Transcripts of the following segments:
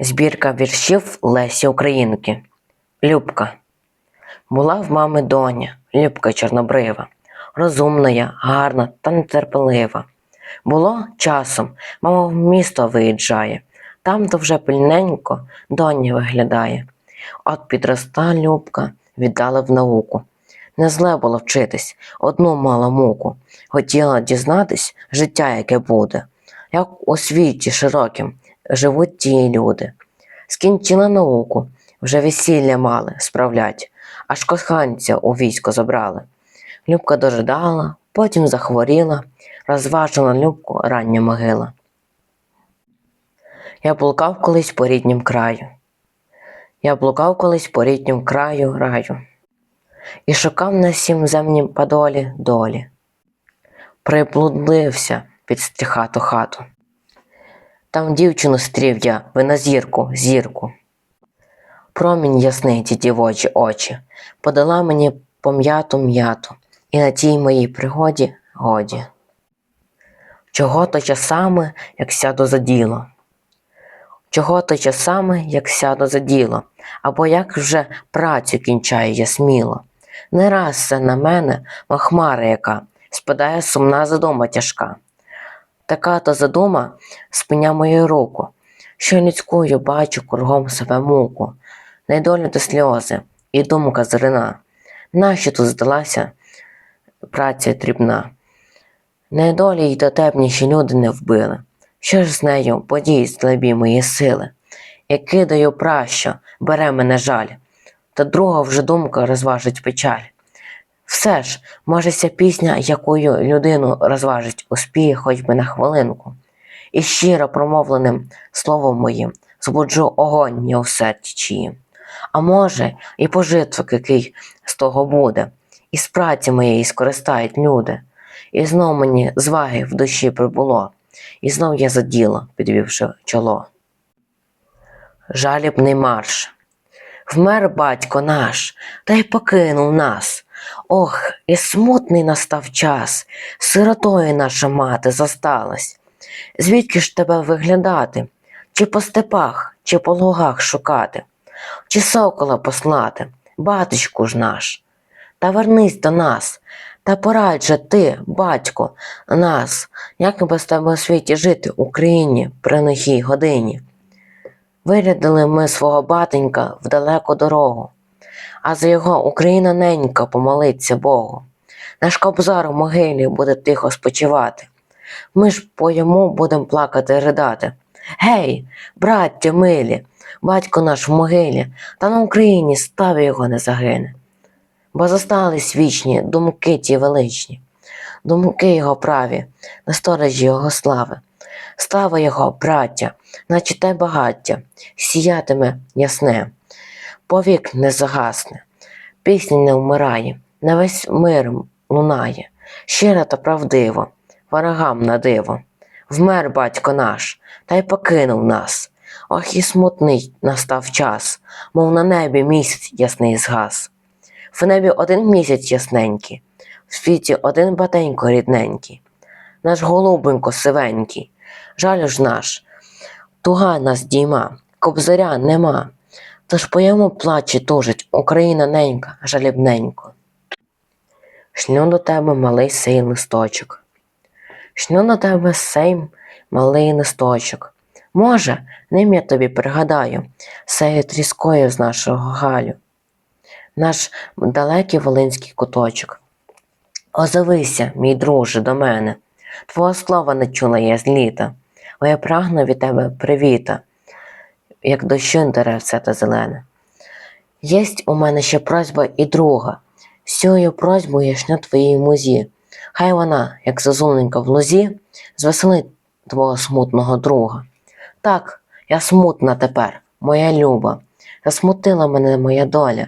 Збірка віршів Лесі Українки. Любка. Була в мами доня, Любка чорнобрива, розумна, гарна та нетерпелива. Було часом, мама в місто виїжджає, там то вже пильненько доня виглядає. От підроста Любка, віддала в науку. Не зле було вчитись, одну мала муку. Хотіла дізнатись життя, яке буде, як у світі широким живуть ті люди. Скінчила науку, вже весілля мали справлять, аж коханця у військо забрали. Любка дожидала, потім захворіла, розважила Любку рання могила. Я блукав колись по ріднім краю. Я блукав колись по ріднім краю раю і шукав на сім земнім подолі долі. Приблудлився під стріхату хату. Там дівчину стрів я, винозірку, зірку. Промінь ясний ті дівочі очі, подала мені пом'яту м'яту, і на тій моїй пригоді годі. Чого то часами, як сяду за діло? Чого то часами, як сяду за діло, або як вже працю кінчаю я сміло. Не раз це на мене махмара яка, спадає сумна задума тяжка. Така то задума спиня мою руку, що людською бачу кругом себе муку, недолю до сльози і думка зрина. Нащо тут здалася праця дрібна? Недолі й дотепніші люди не вбили. Що ж з нею подій слабі мої сили? Я кидаю пращо, бере мене жаль, та друга вже думка розважить печаль. Все ж, може, ця пісня, якою людину розважить, успіє хоч би на хвилинку, і щиро промовленим словом моїм збуджу огонь я у серці. А може, і пожиток, який з того буде, і з праці моєї скористають люди, і знов мені зваги в душі прибуло, і знов я за діло, підвівши чоло. Жалібний марш. Вмер батько наш, та й покинув нас. Ох, і смутний настав час, сиротою наша мати зосталась. Звідки ж тебе виглядати? Чи по степах, чи по лугах шукати, чи сокола послати, батечку ж наш? Та вернись до нас, та порадь же ти, батько, нас, як без тебе у світі жити Україні при лихій годині. Вирядили ми свого батенька в далеку дорогу, а за його Україна ненька помолиться Богу. Наш кобзар у могилі буде тихо спочивати. Ми ж по йому будем плакати ридати. Гей, браття милі, батько наш в могилі, та на Україні ставі його не загине. Бо зостались вічні думки ті величні, думки його праві, на сторожі його слави. Слава його, браття, наче те багаття, сіятиме ясне, повік не загасне, пісня не вмирає, на весь мир лунає, щиро та правдиво, ворогам на диво. Вмер батько наш, та й покинув нас. Ох, і смутний настав час, мов на небі місяць ясний згас. В небі один місяць ясненький, в світі один батенько рідненький, наш голубенько сивенький, жалю ж наш, туга нас дійма, кобзаря нема, тож по йому плаче тужить Україна ненька, жалібненько. Шню до тебе малий сей листочок. Шню до тебе сей малий листочок. Може, ним я тобі пригадаю, сею тріскою з нашого Галю, наш далекий волинський куточок. Озовися, мій друже, до мене. Твого слова не чула я з літа, бо я прагну від тебе привіта, як дощу деревце та зелене. Єсть у мене ще просьба і друга. Сьою просьбу я шню твоїй музі. Хай вона, як зазуленька в лузі, звеселить твого смутного друга. Так, я смутна тепер, моя люба, засмутила мене моя доля.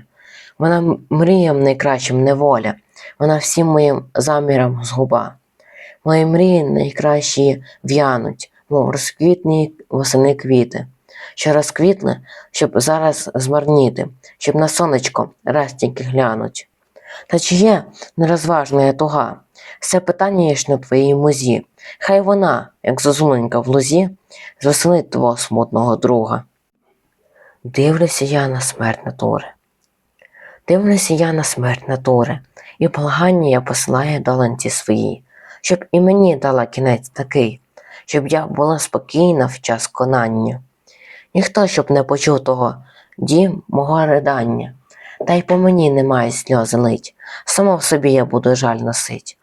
Вона мріям найкращим неволя, вона всім моїм замірам згуба. Мої мрії найкращі в'януть, мов розквітні восени квіти, що розквітли, щоб зараз змарніти, щоб на сонечко раз тільки глянуть. Та чи є нерозважна туга? Все питання є ж на твоїй музі. Хай вона, як зозуленька в лузі, звеселить твого смутного друга. Дивлюся я на смерть натури. Дивлюся я на смерть натури, і благання я посилаю доланці свої, щоб і мені дала кінець такий, щоб я була спокійна в час конання. Ніхто щоб не почув того дім мого ридання, та й по мені немає сльози лить, само в собі я буду жаль носить.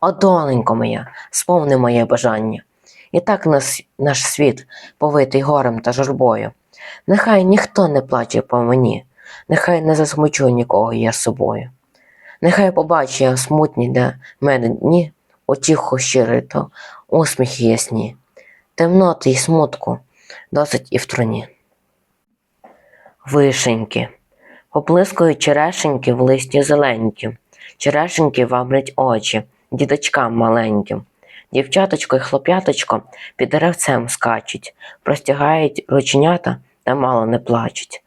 О, доленько моя, сповни моє бажання. І так нас, наш світ повитий горем та журбою. Нехай ніхто не плаче по мені, нехай не засмучу нікого я собою. Нехай побачу я смутні для мене дні, утіху щирий то усміхи ясні, темноти й смутку досить і в труні. Вишеньки, поблискують черешеньки в листі зеленькі, черешеньки вабрять очі діточкам маленьким. Дівчаточко й хлоп'яточко під деревцем скачуть, простягають рученята та мало не плачуть.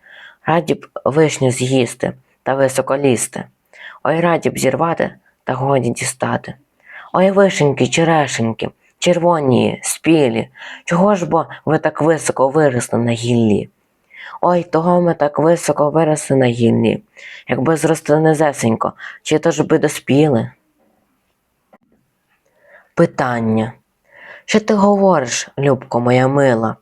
Раді б вишню з'їсти та високо лізти. Ой, раді б зірвати та годі дістати. Ой, вишеньки, черешеньки, червоні, спілі, чого ж бо ви так високо виросли на гіллі? Ой, того ми так високо виросли на гіллі, якби зросли низесенько, чи то ж би доспіли? Питання. Що ти говориш, любко моя мила?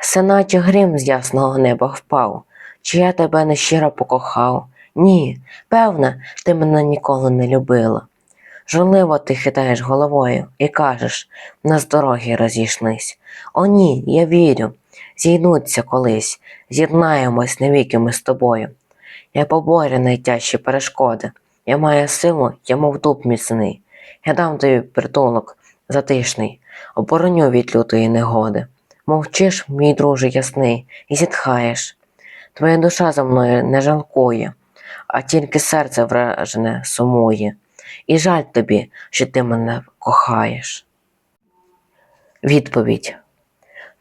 Все наче грім з ясного неба впав. Чи я тебе нещиро покохав? Ні, певне, ти мене ніколи не любила. Журливо ти хитаєш головою і кажеш, на з дороги розійшлись. О, ні, я вірю, зійдуться колись, з'єднаємось навіки ми з тобою. Я поборю найтяжчі перешкоди. Я маю силу, я мов дуб міцний. Я дам тобі притулок затишний, обороню від лютої негоди. Мовчиш, мій друже ясний, і зітхаєш. Твоя душа за мною не жалкує, а тільки серце вражене сумує. І жаль тобі, що ти мене кохаєш. Відповідь.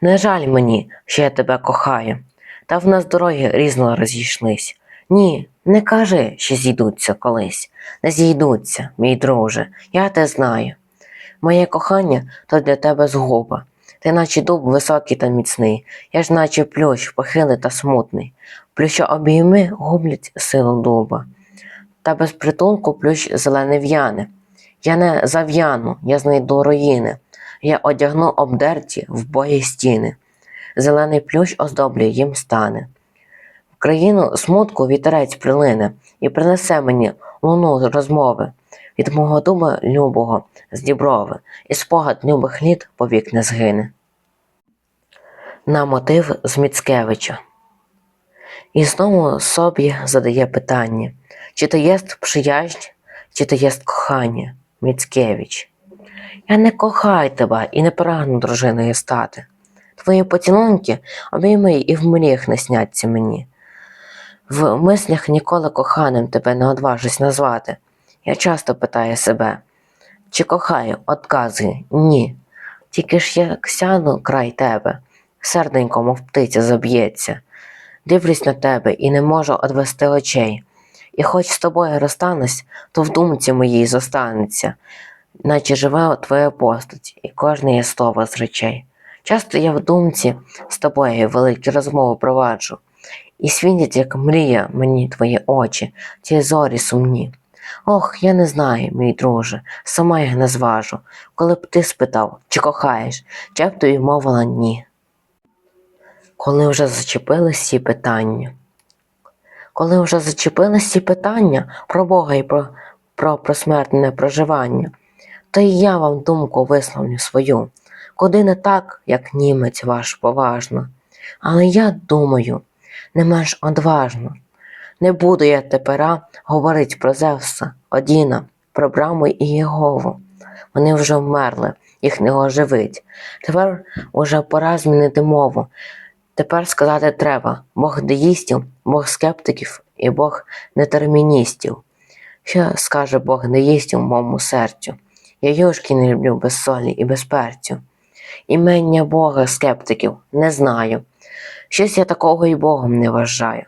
Не жаль мені, що я тебе кохаю, та в нас дороги різно розійшлись. Ні, не кажи, що зійдуться колись. Не зійдуться, мій друже, я те знаю. Моє кохання то для тебе згуба. Ти наче дуб високий та міцний, я ж наче плющ, похилий та смутний. Плюща обійми гублять силу дуба. Та без притулку плющ зелений в'яне. Я не зав'яну, я знайду руїни. Я одягну обдерті в бої стіни. Зелений плющ оздоблює їм стане. В країну смутку вітерець прилине і принесе мені луну розмови від мого дуба любого з діброви, і спогад любих літ повік не згине. На мотив з Міцкевича. І знову собі задає питання, чи то єст приязнь, чи то єст кохання, Міцкевич. Я не кохаю тебе і не прагну дружиною стати. Твої поцілунки обійми і в мріях не сняться мені. В мислях ніколи коханим тебе не одважусь назвати. Я часто питаю себе, чи кохаю, отказує, ні. Тільки ж як сяду край тебе, серденько, мов птиця, заб'ється. Дивлюсь на тебе і не можу одвести очей. І хоч з тобою розстанусь, то в думці моїй зостанеться, наче живе твоя постать, і кожне є слово з речей. Часто я в думці з тобою великі розмови проваджу, і світять, як мрія мені твої очі, ті зорі сумні. Ох, я не знаю, мій друже, сама їх не зважу, коли б ти спитав, чи кохаєш, чи б тобі мовила ні. Коли вже зачепились ці питання. Коли вже зачепились ці питання про Бога і про, про просмертне проживання, то і я вам думку висловлю свою, куди не так, як німець ваш поважно. Але я думаю, не менш одважно. Не буду я тепера говорить про Зевса, Одіна, про Браму і Єгову. Вони вже вмерли, їх не оживить. Тепер уже пора змінити мову. Тепер сказати треба Бог деїстів, Бог скептиків і Бог нетерміністів. Що скаже Бог деїстів моєму серцю? Я юшки не люблю без солі і без перцю. Імення Бога скептиків не знаю. Щось я такого і Богом не вважаю.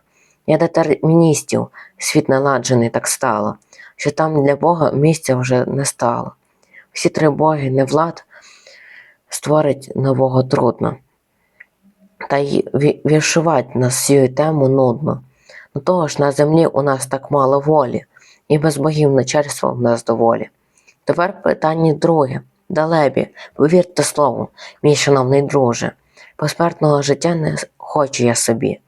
Я детерміністів світ наладжений так стало, що там для Бога місця вже не стало. Всі три боги не влад створить нового трудно. Та й ві- віршувати на цю тему нудно. До того ж, на землі у нас так мало волі, і без богів начальства в нас доволі. Тепер питання друге. Далебі, повірте слову, мій шановний друже, посмертного життя не хочу я собі.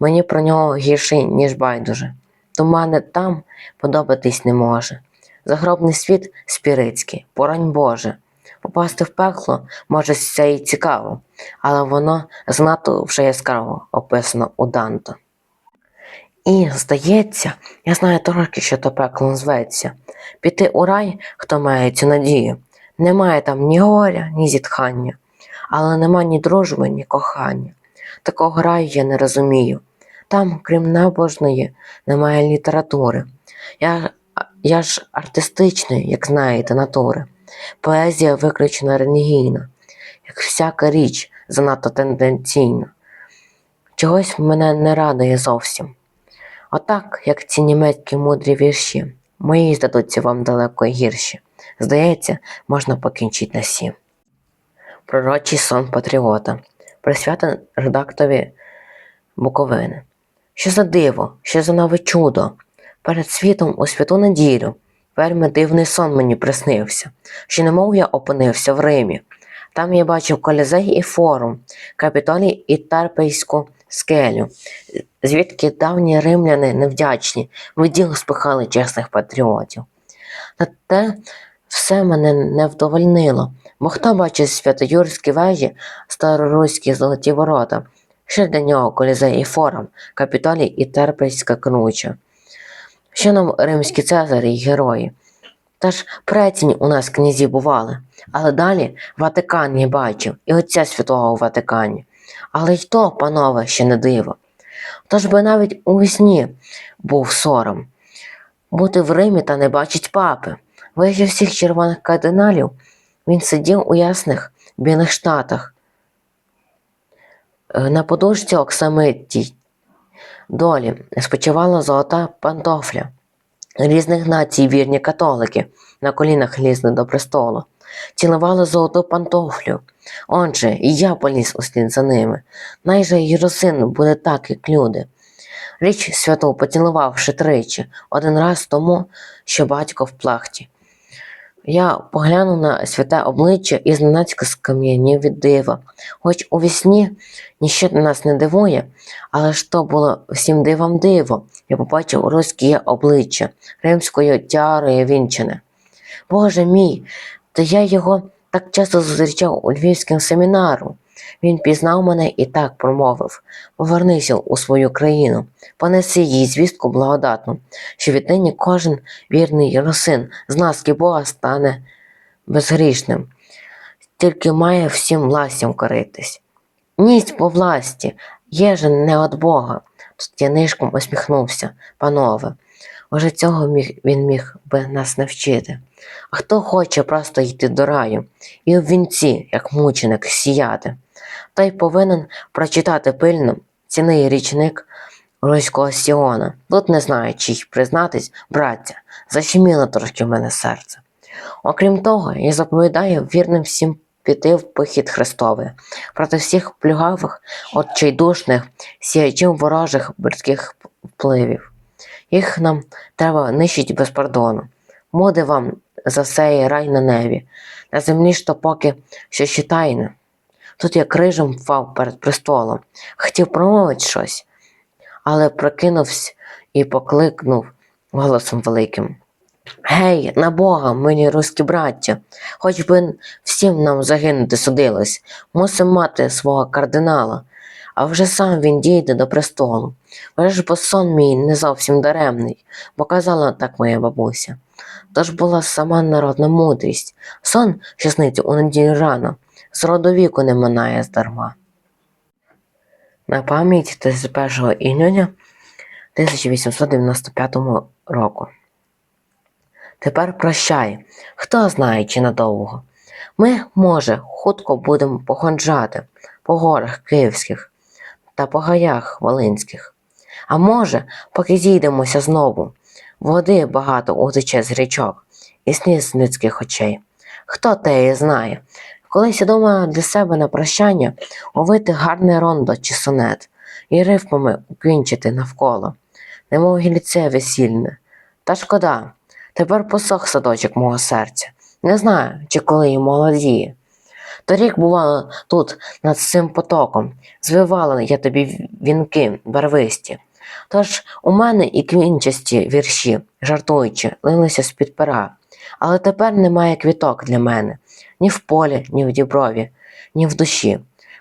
Мені про нього гірше, ніж байдуже. До мене там подобатись не може. Загробний світ спірицький, порань Боже. Попасти в пекло може це і цікаво, але воно занадто вже яскраво описано у Данто. І, здається, я знаю трохи, що то пеклом зветься. Піти у рай, хто має цю надію. Немає там ні горя, ні зітхання, але нема ні дружби, ні кохання. Такого раю я не розумію. Там, крім набожної, немає літератури. Я, я ж артистичний, як знаєте, натури. Поезія виключно релігійна, як всяка річ занадто тенденційна. Чогось мене не радує зовсім. Отак, як ці німецькі мудрі вірші, мої здадуться вам далеко гірші. Здається, можна покінчити на сім. Пророчий сон патріота, присвята редакторі Буковини. Що за диво, що за нове чудо? Перед світом у святу неділю вельми дивний сон мені приснився, що немов я опинився в Римі. Там я бачив колізей і форум, капітолій і Тарпейську скелю, звідки давні римляни невдячні в діло спихали чесних патріотів. Та те все мене не вдовольнило, бо хто бачить святоюрські вежі, староруські золоті ворота, що для нього колізей і форум, капітолій і Терпельська круча. Що нам римські цезарі й герої? Та ж прецінь у нас князі бували, але далі Ватикан я бачив, і отця святого у Ватикані. Але й то, панове, ще не диво. Тож би навіть у вісні був сором. Бути в Римі та не бачить папи. Вище всіх червоних кардиналів він сидів у ясних білих штатах. Е, На подушці оксамитій долі спочивала золота пантофля. Різних націй вірні католики на колінах лізли до престолу, цілували золоту пантофлю. Отже, і я поліз услід за ними. Найже й росин буде так, як люди. Річ святу поцілувавши тричі, один раз тому, що батько в плахті. Я поглянув на святе обличчя і зненацька скам'янів від дива. Хоч у вісні ніщо нас не дивує, але ж то було всім дивом диво. Я побачив руське обличчя, римською тярою вінчене. Боже мій, то я його так часто зустрічав у львівському семінару. Він пізнав мене і так промовив Повернися у свою країну, понеси їй звістку благодатну, що віднині кожен вірний єросин з ласки Бога стане безгрішним, тільки має всім властям коритись. Ність по власті, є же не від Бога. Тут я усміхнувся, панове. Уже цього міг, він міг би нас навчити. А хто хоче просто йти до раю і в вінці, як мученик, сіяти, той повинен прочитати пильно цінний річник Руського Сіона. Тут не знаю, чи й признатись, браття, защеміло трошки в мене серце. Окрім того, я заповідаю вірним всім піти в похід Христовий проти всіх плюгавих, отчайдушних, сіячів ворожих бридких впливів. Їх нам треба нищить без пардону. Моди вам за сей рай на небі. На землі ж то поки що ще тайне. Тут я крижем впав перед престолом, хотів промовити щось, але прокинувся і покликнув голосом великим. Гей, на Бога, милі руські браття, хоч би всім нам загинути судилось, мусимо мати свого кардинала, а вже сам він дійде до престолу. Вже ж бо сон мій не зовсім даремний, бо казала так моя бабуся. Тож була сама народна мудрість, сон, що у неділю рано, з роду віку не минає здарма. На пам'ять 31 іюня 1895 року. Тепер прощай, хто знає, чи надовго. Ми, може, хутко будемо походжати по горах київських та по гаях волинських. А може, поки зійдемося знову, води багато утече з річок і сніг з людських очей. Хто теє знає, Колись я думала для себе на прощання увити гарне рондо чи сонет і рифмами уквінчити навколо, немов гіліце весільне. Та шкода, тепер посох садочок мого серця. Не знаю, чи коли й молодіє. Торік бувало тут над цим потоком, звивала я тобі вінки барвисті. Тож у мене і квінчасті вірші, жартуючи, лилися з-під пера. Але тепер немає квіток для мене ні в полі, ні в діброві, ні в душі.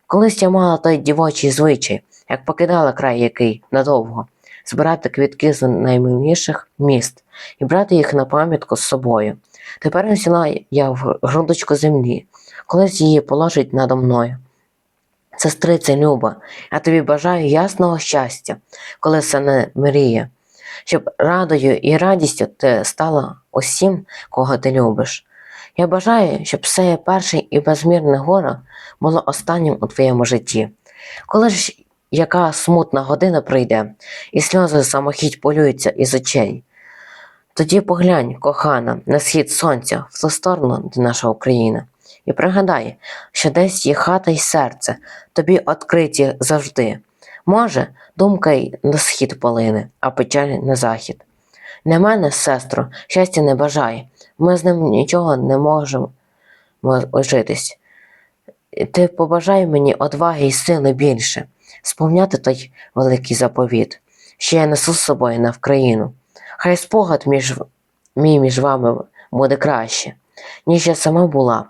Колись я мала той дівочий звичай, як покидала край який надовго, збирати квітки з наймиліших міст і брати їх на пам'ятку з собою. Тепер взяла я в грудочку землі, колись її положить надо мною. Сестриця Люба, я тобі бажаю ясного щастя, коли все не мріє, щоб радою і радістю ти стала усім, кого ти любиш. Я бажаю, щоб все перше і безмірне горе було останнім у твоєму житті. Коли ж яка смутна година прийде, і сльози самохідь полюються із очей, тоді поглянь, кохана, на схід сонця в ту сторону, де наша Україна, і пригадай, що десь є хата й серце, тобі відкриті завжди. Може, думка й на схід полине, а печаль на захід. Для мене, сестро, щастя не бажай, ми з ним нічого не можемо ожитись. Ти побажай мені одваги й сили більше, сповняти той великий заповіт, що я несу з собою на Вкраїну. Хай спогад між, мій між вами буде краще, ніж я сама була,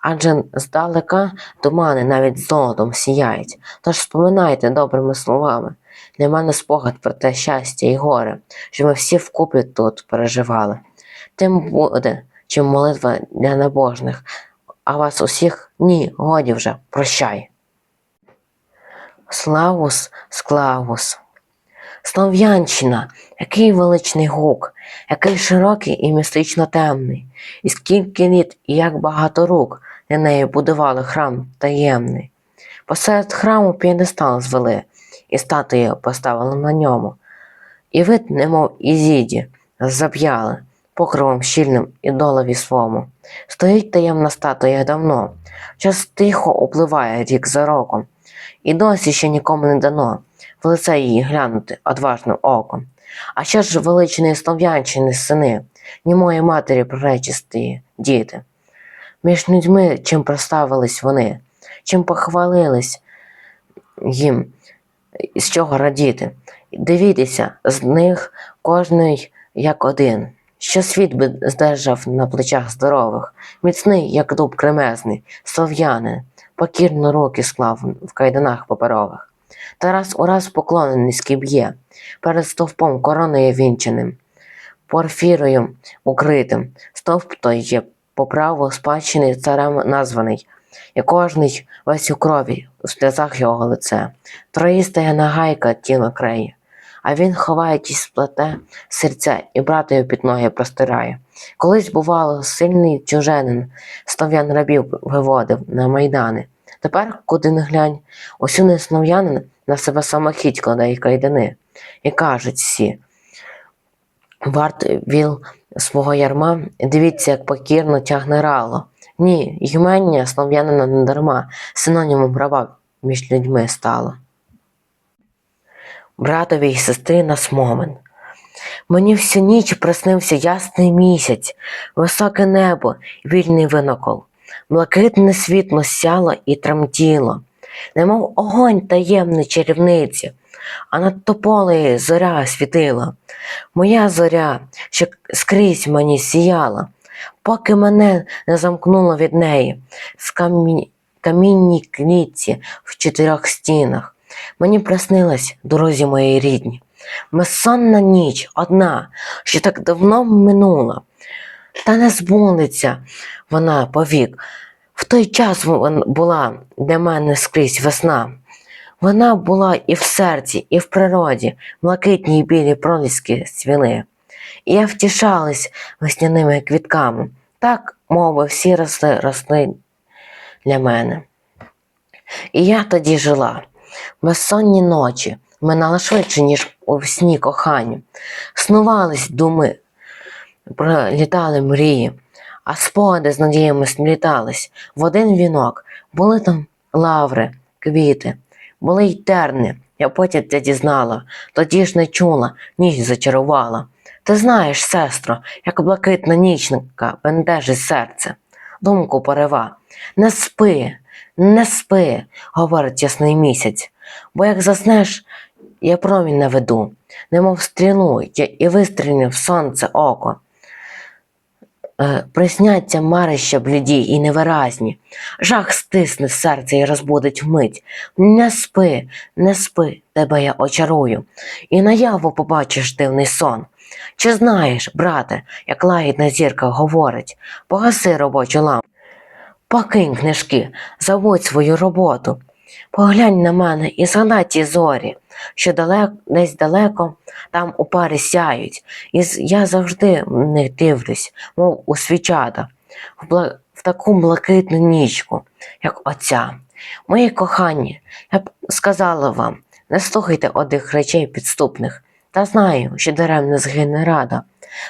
адже здалека тумани навіть золотом сіяють. Тож споминайте добрими словами. Для мене спогад про те щастя і горе, що ми всі вкупі тут переживали. Тим буде, чим молитва для небожних, а вас усіх ні, годі вже, прощай. Славус, склавус. Слов'янщина, який величний гук, який широкий і містично темний, і скільки літ і як багато рук для неї будували храм таємний. Посеред храму п'єдестал звели, і статую поставили на ньому. І вид, немов ізіді, зап'яли покровом щільним ідолові свому. Стоїть таємна статуя давно, час тихо upливає рік за роком, і досі ще нікому не дано в лице її глянути одважним оком. А що ж величної слов'янщини сини, німої матері проречисті діти? Між людьми чим проставились вони, чим похвалились їм, з чого радіти. Дивіться, з них кожний як один, що світ би здержав на плечах здорових, міцний, як дуб кремезний, слов'янин, покірно руки склав в кайданах паперових. Та раз у раз поклони низькі б'є, перед стовпом короною вінченим, порфірою укритим, стовп той є по праву спадщини царем названий, і кожний весь у крові, у сльозах його лице, троїстая нагайка тіло креє, а він ховає ті сплете серця і братою під ноги простирає. Колись, бувало, сильний чуженин слов'ян рабів виводив на майдани. Тепер, куди не глянь, усюди слов'янин на себе самохідь кладе й кайдани, і кажуть всі. Варт віл свого ярма, дивіться, як покірно тягне рало. Ні, ймення слов'янина не дарма, синонімом раба між людьми стало. Братові й сестри нас момент. Мені всю ніч приснився ясний місяць, високе небо, вільний винокол. Блакитне світло сяло і тремтіло, немов огонь таємний чарівниці, а над тополею зоря світила. Моя зоря, що скрізь мені сіяла, поки мене не замкнуло від неї в камінь, камінній клітці в чотирьох стінах. Мені приснилась, друзі мої рідні, безсонна ніч одна, що так давно минула, та не збудеться вона повік. В той час була для мене скрізь весна. Вона була і в серці, і в природі, блакитні й білі проліски цвіли. І я втішалась весняними квітками, так, мов би, всі росли, росли для мене. І я тоді жила. Безсонні ночі минали швидше, ніж у сні коханню. Снувались думи, пролітали мрії, а спогади з надіями сплітались в один вінок. Були там лаври, квіти, були й терни. Я потім це дізнала, тоді ж не чула, ніч зачарувала. Ти знаєш, сестро, як блакитна нічника бентежить серце, думку порива. Не спи, не спи, говорить ясний місяць, бо як заснеш, я промінь наведу, немов стрілу, я і вистрілю в сонце око. Е, Присняться марища бліді і невиразні. Жах стисне серце і розбудить вмить. Не спи, не спи, тебе я очарую, і наяву побачиш дивний сон. Чи знаєш, брате, як лагідна зірка говорить, погаси робочу лампу, покинь книжки, забудь свою роботу. Поглянь на мене і згадай ті зорі, що далеко, десь далеко там у парі сяють, і я завжди в них дивлюсь, мов у свічата, в, бла... в таку блакитну нічку, як оця. Мої кохані, я б сказала вам, не слухайте одних речей підступних, та знаю, що даремно згине рада,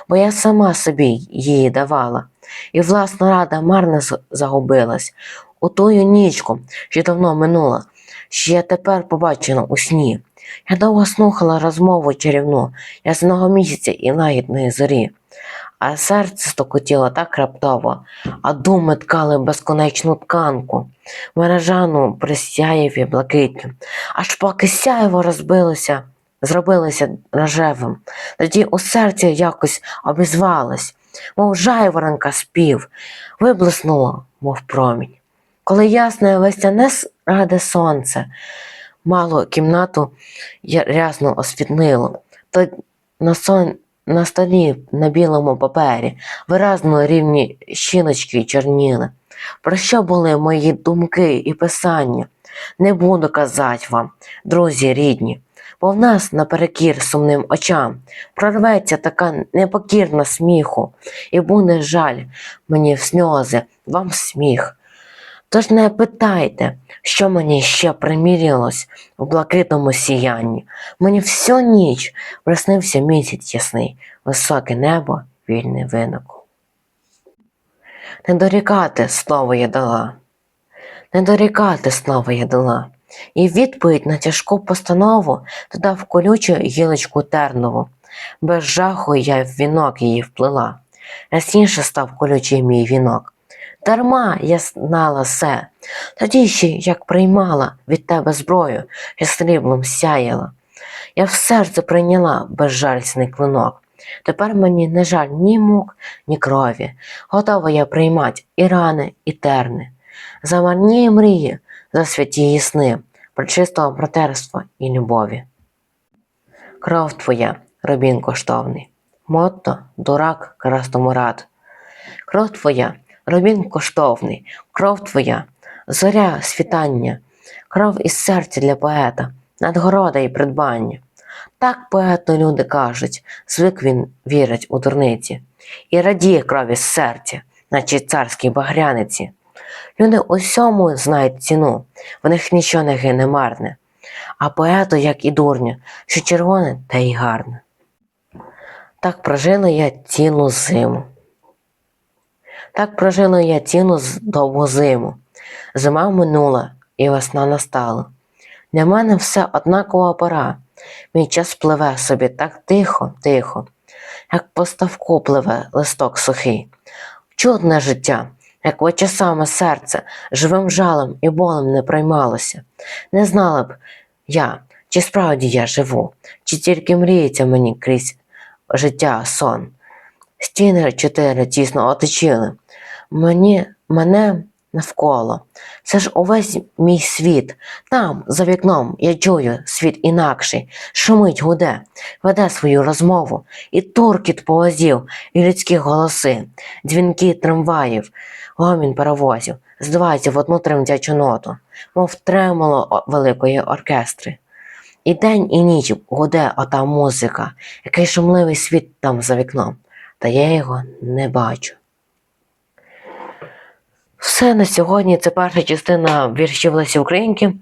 бо я сама собі її давала, і власна рада марно загубилась. У тую нічку, що давно минула, що я тепер побачила у сні. Я довго слухала розмову чарівну ясного місяця і лагідної зорі, а серце стокотіло так раптово, а думи ткали безконечну тканку, мережану при сяєві блакитню, аж поки сяєво розбилося, зробилося рожевим, тоді у серці якось обізвалось, мов жайворонка спів, виблиснуло, мов промінь. Коли ясне весняне раде сонце, мало кімнату рясно освітлило, то на, сон... на столі на білому папері виразно рівні щіночки чорніли. Про що були мої думки і писання? Не буду казати вам, друзі рідні, бо в нас наперекір сумним очам прорветься така непокірна сміху, і буде жаль мені в сльози, вам сміх. Тож не питайте, що мені ще примірялось у блакитному сіянні. Мені всю ніч приснився місяць ясний, високе небо, вільний винок. Не дорікати слово я дала, не дорікати слово я дала. І в відповідь на тяжку постанову додав колючу гілочку тернову. Без жаху я в вінок її вплила. Ясніше став колючий мій вінок. Дарма я знала все, тоді ще як приймала від тебе зброю, що сріблом сяяла. Я в серце прийняла безжальсний клинок. Тепер мені не жаль ні мук, ні крові. Готова я приймати і рани, і терни. За марні мрії, за святі сни, про чистого братерства і любові. Кров твоя, рубін коштовний, мотто, дурак, красному рад. Кров твоя, рубін коштовний, кров твоя, зоря світання, кров із серця для поета, надгорода і придбання. Так поету люди кажуть, звик він вірить у дурниці, і радіє крові з серця, наче царській багряниці. Люди усьому знають ціну, в них нічого не гине марне, а поету, як і дурню, що червоне та й гарне. Так прожила я цілу зиму. Так прожила я цілу довгу зиму. Зима минула, і весна настала. Для мене все однакова пора. Мій час пливе собі так тихо, тихо, як по ставку пливе листок сухий. Чудне життя, як очі саме серце, живим жалем і болем не приймалося. Не знала б я, чи справді я живу, чи тільки мріється мені крізь життя сон. Стіни чотири тісно оточили. Мені, мене навколо. Це ж увесь мій світ. Там, за вікном, я чую світ інакший, шумить гуде, веде свою розмову, і туркіт повозів, і людські голоси, дзвінки трамваїв, гомін паровозів, здавається в одну тремтячу ноту, мов тремоло великої оркестри. І день, і ніч гуде ота музика, який шумливий світ там за вікном, та я його не бачу. Все на сьогодні. Це перша частина віршів Лесі Українки.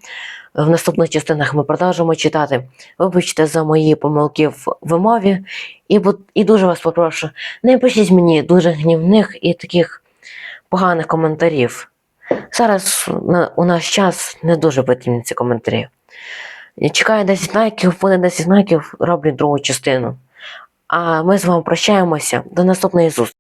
В наступних частинах ми продовжимо читати. Вибачте за мої помилки в вимові. І, і дуже вас попрошу, не пишіть мені дуже гнівних і таких поганих коментарів. Зараз у наш час не дуже потрібні ці коментарі. Я чекаю 10 лайків, буде 10 лайків, роблю другу частину. А ми з вами прощаємося. До наступної зустрічі.